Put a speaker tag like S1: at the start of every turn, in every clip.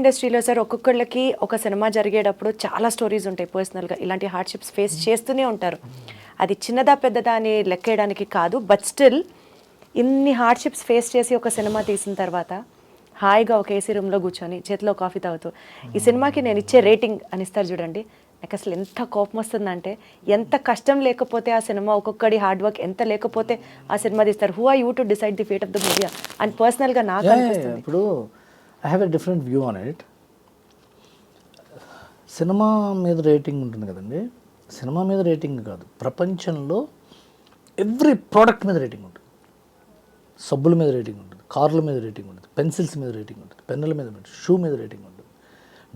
S1: ఇండస్ట్రీలో సార్ ఒక్కొక్కళ్ళకి ఒక సినిమా జరిగేటప్పుడు చాలా స్టోరీస్ ఉంటాయి పర్సనల్గా. ఇలాంటి హార్డ్షిప్స్ ఫేస్ చేస్తూనే ఉంటారు. అది చిన్నదా పెద్దదా అని లెక్కేయడానికి కాదు. బట్ స్టిల్ ఇన్ని హార్డ్షిప్స్ ఫేస్ చేసి ఒక సినిమా తీసిన తర్వాత హాయిగా ఒక ఏసీ రూమ్లో కూర్చొని చేతిలో కాఫీ తాగుతూ ఈ సినిమాకి నేను ఇచ్చే రేటింగ్ అని ఇస్తారు చూడండి. నాకు అసలు ఎంత కోపం వస్తుందంటే ఎంత కష్టం లేకపోతే ఆ సినిమా ఒక్కొక్కడి హార్డ్ వర్క్ ఎంత లేకపోతే ఆ సినిమా తీస్తారు. Who are you to decide the fate of the movie అని పర్సనల్గా నాకు అనిపిస్తుంది.
S2: ఇప్పుడు I have a different view on it cinema మీద రేటింగ్ ఉంటుంది కదండి. సినిమా మీద రేటింగ్ కాదు. ప్రపంచంలో ఎవ్రీ ప్రోడక్ట్ మీద రేటింగ్ ఉంటుంది. సబ్బుల మీద రేటింగ్ ఉంటుంది. కార్ల మీద రేటింగ్ ఉంటుంది. పెన్సిల్స్ మీద రేటింగ్ ఉంటుంది. పెన్నుల మీద షూ మీద రేటింగ్ ఉంటుంది.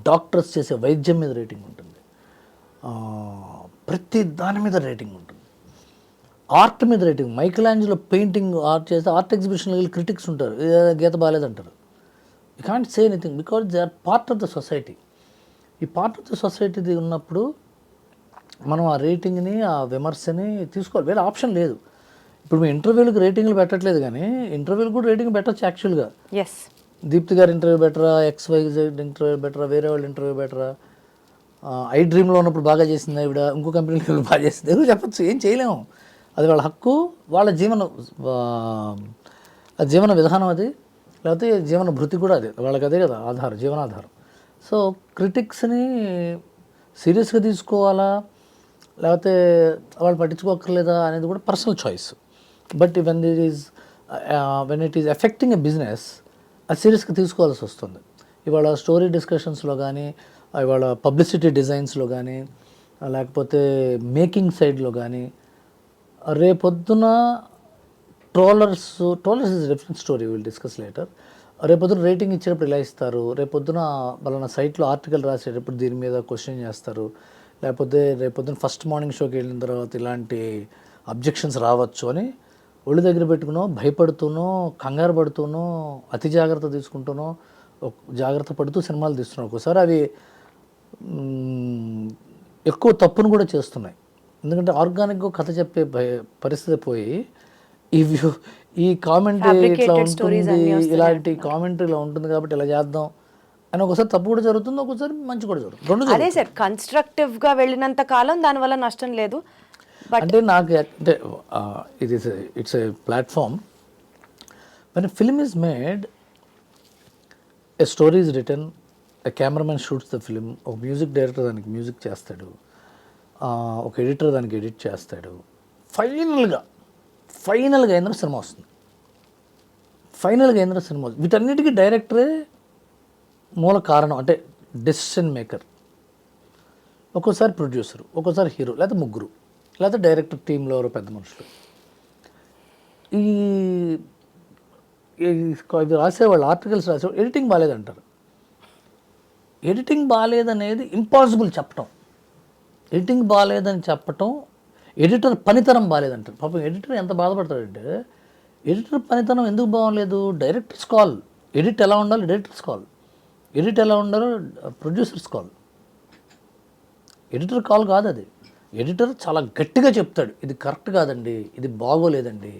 S2: డాక్టర్స్ చేసే వైద్యం మీద రేటింగ్ ఉంటుంది. ప్రతి దాని మీద రేటింగ్ ఉంటుంది. ఆర్ట్ మీద రేటింగ్ మైకల్ పెయింటింగ్ ఆర్ట్ చేస్తే ఆర్ట్ ఎగ్జిబిషన్లో వెళ్ళి క్రిటిక్స్ ఉంటారు. గీత బాగాలేదంటారు. You can't say anything because they are part of the society ఈ పార్ట్ ఆఫ్ ద సొసైటీ ఉన్నప్పుడు మనం ఆ రేటింగ్ని ఆ విమర్శని తీసుకోవాలి. వేరే ఆప్షన్ లేదు. ఇప్పుడు మీ ఇంటర్వ్యూలకు రేటింగ్లు పెట్టట్లేదు కానీ ఇంటర్వ్యూలకు కూడా రేటింగ్ పెట్టచ్చు యాక్చువల్గా.
S1: ఎస్
S2: దీప్తి గారి ఇంటర్వ్యూ బెటరా ఎక్స్ వై జెడ్ ఇంటర్వ్యూ బెటరా వేరే వాళ్ళ ఇంటర్వ్యూ బెటరా? ఐ డ్రీమ్లో ఉన్నప్పుడు బాగా చేసింది ఆవిడ ఇంకో వెళ్ళి బాగా చేసింది. ఎవరు చెప్పచ్చు ఏం చేయలేము. అది వాళ్ళ హక్కు వాళ్ళ జీవన జీవన విధానం అది. లేకపోతే జీవన భృతి కూడా అదే. వాళ్ళకి అదే కదా ఆధారం జీవనాధారం. సో క్రిటిక్స్ని సీరియస్గా తీసుకోవాలా? లేకపోతే వాళ్ళు పట్టించుకోకర్లేదా అనేది కూడా personal choice. But when it is when it is affecting a business అది సీరియస్గా తీసుకోవాల్సి వస్తుంది. ఇవాళ స్టోరీ డిస్కషన్స్లో కానీ ఇవాళ పబ్లిసిటీ డిజైన్స్లో కానీ లేకపోతే మేకింగ్ సైడ్లో కానీ రేపొద్దున trollers trollers is different story will discuss later రేపొద్దున రేటింగ్ ఇచ్చేటప్పుడు ఇలా ఇస్తారు? రేపొద్దున వాళ్ళ సైట్లో ఆర్టికల్ రాసేటప్పుడు దీని మీద క్వశ్చన్ చేస్తారు. లేకపోతే రేపొద్దున ఫస్ట్ మార్నింగ్ షోకి వెళ్ళిన తర్వాత ఇలాంటి అబ్జెక్షన్స్ రావచ్చు అని ఒళ్ళు దగ్గర పెట్టుకునో భయపడుతూనో కంగారు పడుతూనో అతి జాగ్రత్త తీసుకుంటూనో ఒక జాగ్రత్త పడుతూ సినిమాలు తీస్తున్నాం ఒక్కోసారి అవి ఎక్కువ తప్పును కూడా చేస్తున్నాయి. ఎందుకంటే ఆర్గానిక్గా కథ చెప్పే భయ- పరిస్థితి పోయి ఈ వ్యూ ఈ కామెంట్ ఇట్లా ఉంటుంది ఇలాంటి కామెంట్ ఇలా ఉంటుంది కాబట్టి ఇలా చేద్దాం. అని ఒకసారి తప్పు కూడా జరుగుతుంది ఒకసారి మంచి కూడా జరుగుతుంది. రెండు
S1: అదే సార్ కన్స్ట్రక్టివ్గా వెళ్ళినంత కాలం దానివల్ల నష్టం లేదు.
S2: అంటే నాకు అంటే ఇది it's a platform film is made a story is written a cameraman shoots the film ఒక మ్యూజిక్ డైరెక్టర్ దానికి మ్యూజిక్ చేస్తాడు ఒక ఎడిటర్ దానికి ఎడిట్ చేస్తాడు. ఫైనల్గా ఫైనల్గా ఏంద్ర సినిమా వస్తుంది. ఫైనల్గా ఏంద్ర సినిమా వస్తుంది. వీటన్నిటికీ డైరెక్టరే మూల కారణం అంటే డెసిషన్ మేకర్ ఒక్కోసారి ప్రొడ్యూసర్ ఒక్కోసారి హీరో లేకపోతే ముగ్గురు లేకపోతే డైరెక్టర్ టీంలో ఎవరో పెద్ద మనుషులు. ఈ ఇది రాసేవాళ్ళు ఆర్టికల్స్ రాసేవాళ్ళు ఎడిటింగ్ బాగాలేదంటారు ఎడిటింగ్ బాగాలేదనేది ఇంపాసిబుల్ చెప్పటం. ఎడిటింగ్ బాగాలేదని చెప్పటం ఎడిటర్ పనితనం బాగాలేదంటారు పాపం ఎడిటర్ ఎంత బాధపడతాడంటే ఎడిటర్ పనితనం ఎందుకు బాగోలేదు డైరెక్టర్స్ కాల్ ఎడిట్ ఎలా ఉండాలి? డైరెక్టర్స్ కాల్ ఎడిట్ ఎలా ఉండాలో ప్రొడ్యూసర్స్ కాల్. ఎడిటర్ కాల్ కాదు అది. ఎడిటర్ చాలా గట్టిగా చెప్తాడు. ఇది కరెక్ట్ కాదండి ఇది బాగోలేదండి.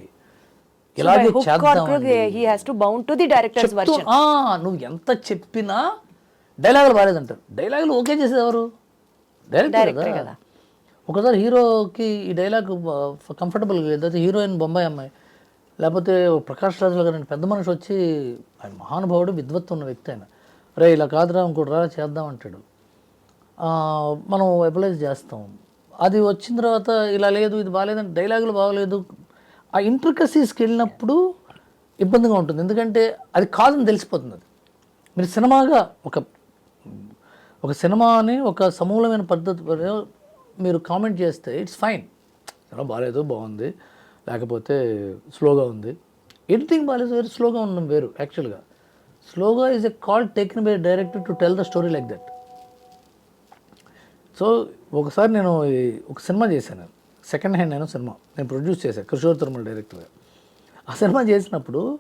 S2: ఇలాగే నువ్వు ఎంత చెప్పినా డైలాగులు బాగాలేదంటారు. డైలాగులు ఓకే చేసేది ఎవరు? డైరెక్టర్ కదా. ఒకసారి హీరోకి ఈ డైలాగ్ కంఫర్టబుల్ లేకపోతే హీరోయిన్ బొంబాయి అమ్మాయి. లేకపోతే ఓ ప్రకాష్ రాజుల గారు పెద్ద మనిషి వచ్చి ఆయన మహానుభావుడు విద్వత్తు ఉన్న వ్యక్తి ఆయన. రే ఇలా కాదురా ఇంకోటి రా చేద్దాం అంటాడు. మనం ఎబలైజ్ చేస్తాం. అది వచ్చిన తర్వాత ఇలా లేదు ఇది బాగాలేదంటే డైలాగులు బాగలేదు. ఆ ఇంట్రికసీస్కి వెళ్ళినప్పుడు ఇబ్బందిగా ఉంటుంది. ఎందుకంటే అది కాదని తెలిసిపోతుంది అది. మీరు సినిమాగా ఒక ఒక సినిమాని ఒక సమూలమైన పద్ధతి మీరు కామెంట్ చేస్తే ఇట్స్ ఫైన్. సినిమా బాగాలేదు బాగుంది. లేకపోతే స్లోగా ఉంది. ఎడిటింగ్ బాగాలేదు వేరు స్లోగా ఉన్నాం వేరు యాక్చువల్గా. స్లోగా is a call taken by director to tell the story like that so ఒకసారి నేను ఒక సినిమా చేశాను. సెకండ్ హ్యాండ్ అయిన సినిమా. నేను ప్రొడ్యూస్ చేశాను కిషోర్ తిరుమల డైరెక్టర్గా ఆ సినిమా చేసినప్పుడు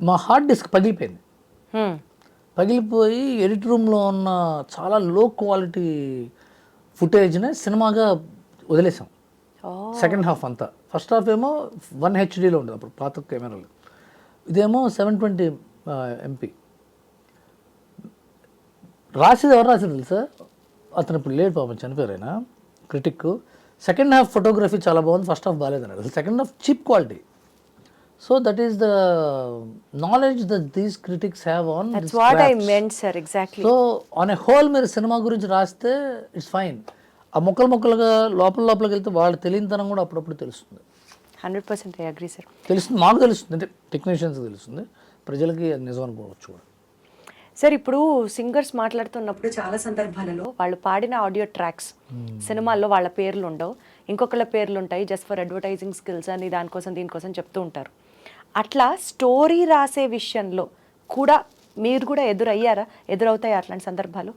S2: మా హార్డ్ డిస్క్ పగిలిపోయింది. పగిలిపోయి ఎడిట్ రూమ్లో ఉన్న చాలా లో క్వాలిటీ ఫుటేజ్ని సినిమాగా వదిలేసాం. సెకండ్ హాఫ్ అంతా. ఫస్ట్ హాఫ్ ఏమో వన్ హెచ్డీలో ఉండేది అప్పుడు పాత కెమెరాలు. ఇదేమో సెవెన్ ట్వంటీ ఎంపీ. రాసేది ఎవరు రాసేది తెలుసా? అతను ఇప్పుడు లేడు పాపం చనిపోయారు ఆయన. క్రిటిక్ సెకండ్ హాఫ్ ఫోటోగ్రఫీ చాలా బాగుంది ఫస్ట్ హాఫ్ బాగాలేదు అన్నాడు second half cheap quality. So that is the knowledge that these critics have on
S1: that's what I meant sir exactly
S2: so on a whole మీరు సినిమా గురించి రాస్తే it's fine ఆ మొక్కలు మొక్కలుగా లోపల లోపలికి వెళ్తే వాళ్ళు తెలియనితనం కూడా అప్పుడప్పుడు తెలుస్తుంది.
S1: Hundred percent I agree sir
S2: తెలుస్తుంది. మాకు తెలుస్తుంది. అంటే టెక్నీషియన్స్కి తెలుస్తుంది. ప్రజలకి అది నిజం అనుకోవచ్చు కూడా.
S1: సార్ ఇప్పుడు సింగర్స్ మాట్లాడుతున్నప్పుడు చాలా సందర్భాలలో వాళ్ళు పాడిన ఆడియో ట్రాక్స్ సినిమాల్లో వాళ్ళ పేర్లు ఉండవు. ఇంకొకళ్ళ పేర్లు ఉంటాయి. జస్ట్ ఫర్ అడ్వర్టైజింగ్ స్కిల్స్ అని దానికోసం దీనికోసం చెప్తూ ఉంటారు. అట్లా స్టోరీ రాసే విషయంలో కూడా మీరు కూడా ఎదురయ్యారా? ఎదురవుతాయి అట్లాంటి సందర్భాలు?